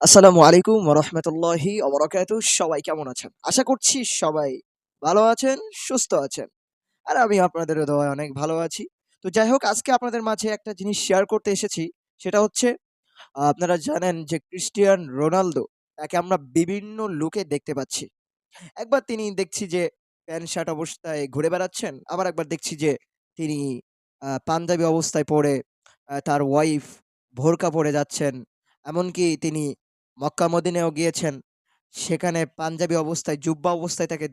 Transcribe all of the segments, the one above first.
আসসালামু আলাইকুম ওরহমতুল্লাহি অবরাকাতু সবাই কেমন আছেন? আশা করছি সবাই ভালো আছেন সুস্থ আছেন। আর আমি আপনাদের দোয়ায় অনেক ভালো আছি। তো যাই হোক আজকে আপনাদের মাঝে একটা জিনিস শেয়ার করতে এসেছি। সেটা হচ্ছে আপনারা জানেন যে ক্রিস্টিয়ান রোনালদো তাকে আমরা বিভিন্ন লুকে দেখতে পাচ্ছি। একবার তিনি দেখছি যে প্যান্ট শার্ট অবস্থায় ঘুরে বেড়াচ্ছেন আবার একবার দেখছি যে তিনি পাঞ্জাবি অবস্থায় আহ, তার ওয়াইফ ভোরকা পরে যাচ্ছেন। এমনকি তিনি মক্কা মদিনেও গিয়েছেন। সেখানে পাঞ্জাবি অবস্থায়, জুব্বা অবস্থায় তাকে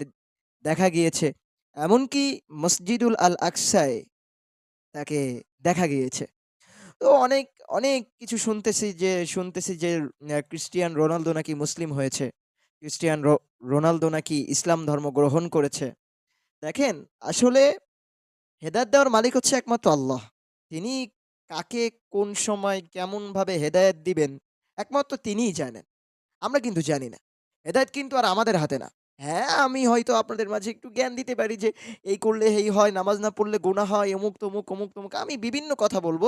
দেখা গিয়েছে। এমনকি মসজিদুল আল আকসায় তাকে দেখা গিয়েছে। তো অনেক অনেক কিছু শুনতেছি যে শুনতেছি যে ক্রিস্টিয়ান রোনালদো নাকি মুসলিম হয়েছে। ক্রিস্টিয়ান রোনালদো নাকি ইসলাম ধর্ম গ্রহণ করেছে। দেখেন, আসলে হেদায়েত দেওয়ার মালিক হচ্ছে একমাত্র আল্লাহ। তিনি কাকে কোন সময় কেমন ভাবে হেদায়েত দিবেন একমাত্র তিনিই জানেন। আমরা কিন্তু জানি না। হেদায়েত কিন্তু আর আমাদের হাতে না। হ্যাঁ আমি হয়তো আপনাদের মাঝে একটু জ্ঞান দিতে পারি যে, এই করলে এই হয়, নামাজ না পড়লে গুনাহ হয়, অমুক, তমুক অমুক, তমুক। আমি বিভিন্ন কথা বলব।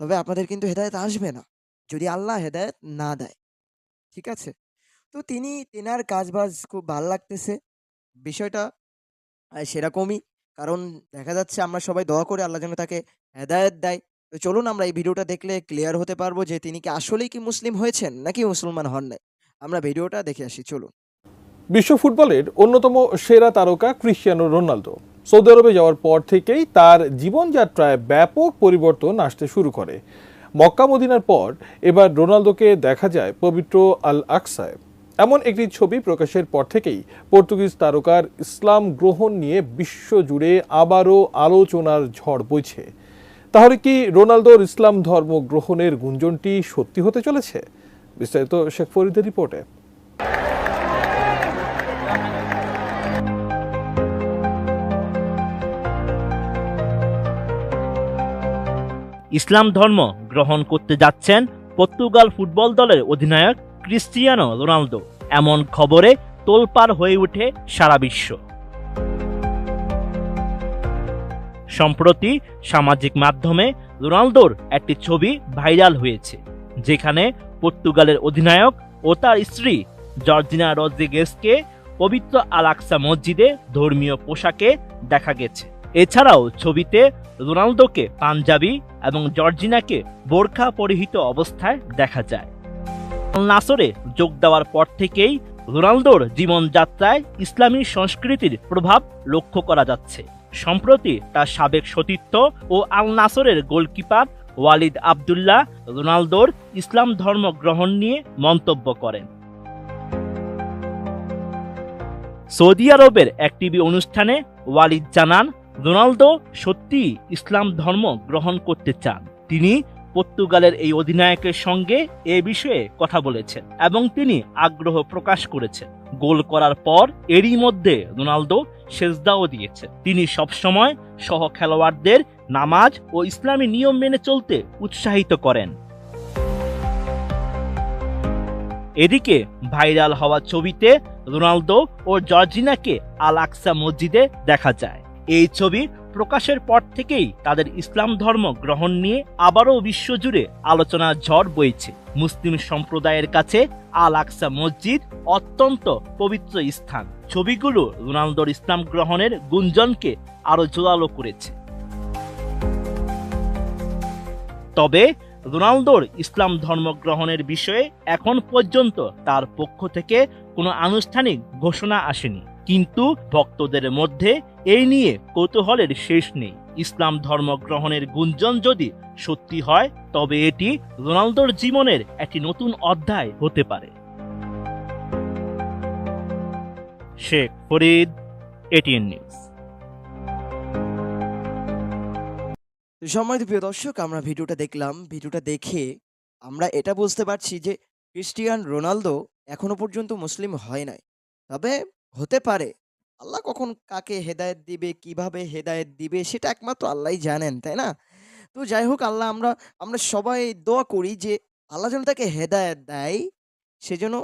তবে আপনাদের কিন্তু হেদায়ত আসবে না। যদি আল্লাহ হেদায়ত না দেয়, ঠিক আছে? তো তিনি, তেনার কাজবাজ খুব ভালো লাগতেছে। বিষয়টা সেরকমই। কারণ দেখা যাচ্ছে আমরা সবাই দোয়া করে আল্লাহ যেন তাকে হেদায়ত দেয়। তো চলুন আমরা এই ভিডিওটা দেখলে ক্লিয়ার হতে পারব যে তিনি কি আসলেই কি মুসলিম হয়েছেন নাকি মুসলমান হন নাই। আমরা ভিডিওটা দেখে আসি, চলুন। বিশ্ব ফুটবলের অন্যতম সেরা তারকা ক্রিশ্চিয়ানো রোনালদো। সৌদি আরবে যাওয়ার পর থেকেই তার জীবনযাত্রায় ব্যাপক পরিবর্তন আসতে শুরু করে। মক্কা মদিনার পর এবার রোনালদোকে দেখা যায় পবিত্র আল আকসায় এমন একটি ছবি প্রকাশের পর থেকেই পর্তুগিজ তারকার ইসলাম গ্রহণ নিয়ে বিশ্বজুড়ে আবারও আলোচনার ঝড় বইছে। তাহলে কি রোনালদোর ইসলাম ধর্ম গ্রহণের গুঞ্জনটি সত্যি হতে চলেছে? বিস্তারিত শেখ ফরিদের রিপোর্টে। ইসলাম ধর্ম গ্রহণ করতে যাচ্ছেন পর্তুগাল ফুটবল দলের অধিনায়ক ক্রিস্টিয়ানো রোনালদো। এমন খবরে তোলপাড় হয়ে ওঠে সারা বিশ্ব। সম্প্রতি সামাজিক মাধ্যমে রোনালদোর একটি ছবি ভাইরাল হয়েছে, যেখানে পর্তুগালের অধিনায়ক ও তার স্ত্রী জর্জিনা রদ্রিগেসকে পবিত্র আলাক্সা মসজিদে ধর্মীয় পোশাকে দেখা গেছে। এছাড়াও ছবিতে রোনালদোকে পাঞ্জাবি এবং জর্জিনাকে বোরখা পরিহিত অবস্থায় দেখা যায়। নাসরে যোগ দেওয়ার পর থেকেই রোনালদোর জীবনযাত্রায় ইসলামী সংস্কৃতির প্রভাব লক্ষ্য করা যাচ্ছে। সম্প্রতি তার সাবেক সতীর্থ ও আল নাসরের গোলকিপার ওয়ালিদ আবদুল্লাহ রোনালদোর ইসলাম ধর্ম গ্রহণ নিয়ে মন্তব্য করেন। সৌদি আরবের এক টিভি অনুষ্ঠানে ওয়ালিদ জানান, রোনালদো সত্যি ইসলাম ধর্ম গ্রহণ করতে চান। তিনি পর্তুগালের এই অধিনায়কের সঙ্গে এ বিষয়ে কথা বলেছেন এবং তিনি আগ্রহ প্রকাশ করেছেন। গোল করার পর এরই মধ্যে রোনালদো সেজদাও দিয়েছে। তিনি সবসময় সহ খেলোয়াড়দের নামাজ ও ইসলামী নিয়ম মেনে চলতে উৎসাহিত করেন। এদিকে ভাইরাল হওয়া ছবিতে রোনালদো ও জর্জিনাকে আল আকসা মসজিদে দেখা যায়। এই ছবি প্রকাশের পর থেকেই তাদের ইসলাম ধর্ম গ্রহণ নিয়ে আবারও বিশ্বজুড়ে আলোচনার ঝড় বইছে। মুসলিম সম্প্রদায়ের কাছে আল আকসা মসজিদ অত্যন্ত পবিত্র স্থান। ছবিগুলো রোনালদোর ইসলাম গ্রহণের গুঞ্জনকে আরও জোরালো করেছে। তবে রোনালদোর ইসলাম ধর্ম গ্রহণের বিষয়ে এখন পর্যন্ত তার পক্ষ থেকে কোনো আনুষ্ঠানিক ঘোষণা আসেনি। কিন্তু ভক্তদের মধ্যে এই নিয়ে কৌতূহলের শেষ নেই। ইসলাম ধর্ম গ্রহণের গুঞ্জন যদি সত্যি হয়, তবে এটি রোনালদোর জীবনের একটি নতুন অধ্যায় হতে পারে। Sheikh Farid, ATN news. সম্মানিত প্রিয় দর্শক, আমরা ভিডিওটা দেখলাম। ভিডিওটা দেখে আমরা এটা বুঝতে পারছি যে ক্রিস্টিয়ান রোনালদো এখনও পর্যন্ত মুসলিম হয় নাই। তবে হতে পারে। আল্লাহ কখন কাকে হেদায়েত দিবে, কীভাবে হেদায়েত দিবে, সেটা একমাত্র আল্লাহই জানেন, তাই না? তো যাই হোক, আল্লাহ আমরা আমরা সবাই দোয়া করি যে আল্লাহ যেন তাকে হেদায়েত দেয় সেজন্য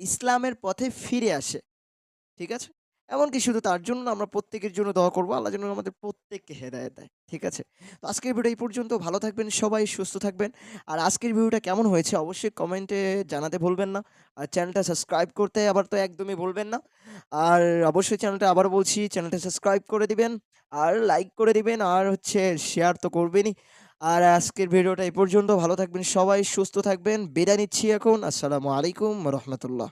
ইসলামের পথে ফিরে আসে। ঠিক আছে? এমনকি শুধু তার জন্য আমরা প্রত্যেকের জন্য দোয়া করব। আল্লাহ যেন আমাদের প্রত্যেককে হেদায়েত দেয়, ঠিক আছে? তো আজকের ভিডিও এই পর্যন্ত। ভালো থাকবেন সবাই, সুস্থ থাকবেন। আর আজকের ভিডিওটা কেমন হয়েছে অবশ্যই কমেন্টে জানাতে ভুলবেন না। আর চ্যানেলটা সাবস্ক্রাইব করতে আবার তো একদমই ভুলবেন না। আর অবশ্যই চ্যানেলটা আবার বলছি চ্যানেলটা সাবস্ক্রাইব করে দিবেন আর লাইক করে দিবেন আর হচ্ছে শেয়ার তো করবেনই। আর আজকের ভিডিওটা এই পর্যন্ত। ভালো থাকবেন সবাই, সুস্থ থাকবেন। বিদায় নিচ্ছি এখন। আসসালামু আলাইকুম রহমতুল্লাহ।